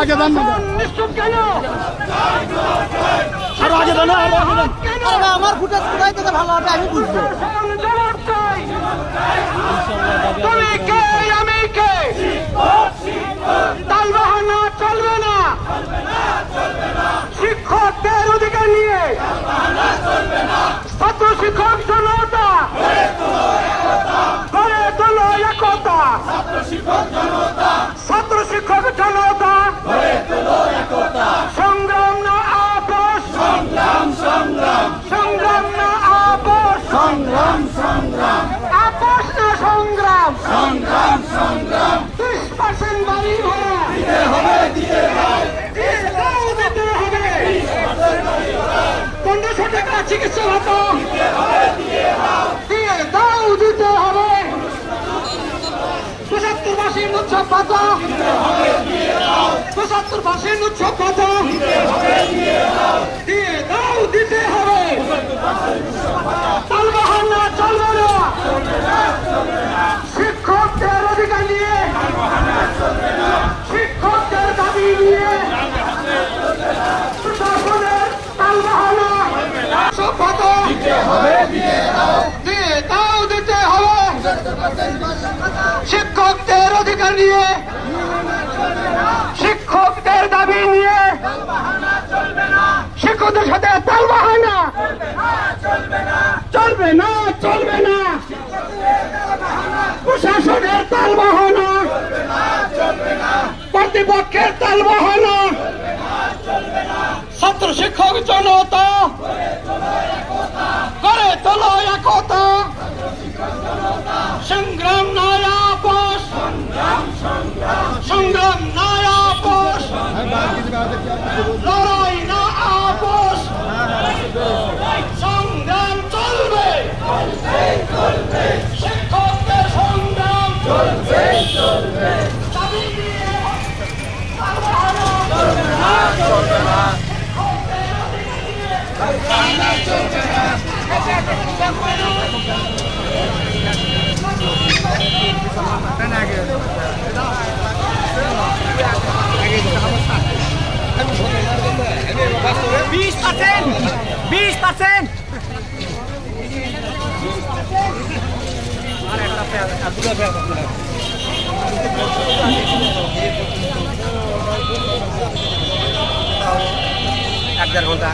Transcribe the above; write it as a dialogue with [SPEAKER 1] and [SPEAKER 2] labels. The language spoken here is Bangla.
[SPEAKER 1] আগে দেন আরও আগে দেন আরও আগে দেন
[SPEAKER 2] আমার ফুটেজ কোথায় ভালো হবে, আমি বুঝব
[SPEAKER 3] প্রশাসন জবাব চাই তুমি কে আমি কে তাল বাহানা চলবে না শিক্ষকদের অধিকার নিয়ে ছাত্র শিক্ষক জনতা গড়ে তোলো একতা ছাত্র শিক্ষক জনতা সংগ্রাম না আপোষ সংগ্রাম না আপোষ
[SPEAKER 1] সংগ্রাম সংগ্রাম
[SPEAKER 3] আপোষ না সংগ্রাম সংগ্রাম সংগ্রাম ত্রিশ পার্সেন্ট বাড়ি ভাড়া দিতে হবে পনেরোশো টাকা চিকিৎসা ভাতা দিয়ে দাও দিতে হবে পঁচাত্তর মাসের উৎসব ভাতা পঁচাত্তর মাসের উৎসব ভাতা দিয়ে দাও, দিতে হবে। তালবাহানা চলবে না শিক্ষকদের অধিকার নিয়ে, শিক্ষকদের দাবি নিয়ে প্রশাসনের তালবাহানা সভ্যত দিয়ে দাও দিতে হবে শিক্ষকদের নিয়ে শিক্ষকদের দাবি নিয়ে শিক্ষকদের সাথে তালবাহানা চলবে না চলবে না। প্রশাসনের তাল বাহানা। কর্তৃপক্ষের তাল বাহানা। ছাত্র শিক্ষক জনতা করে তোলো একতা সংগ্রাম নয় আপোষ সংগ্রাম নয় আপোষ লড়াই না আপোষ সংগ্রাম চলবে শিক্ষকদের সংগ্রাম চলবে চলবে দাবি নিয়ে তালবাহানা চলবে না চলবে না
[SPEAKER 2] বিশ পার্সেন্ট বিশ পার্সেন্ট এক দেড় ঘণ্টা।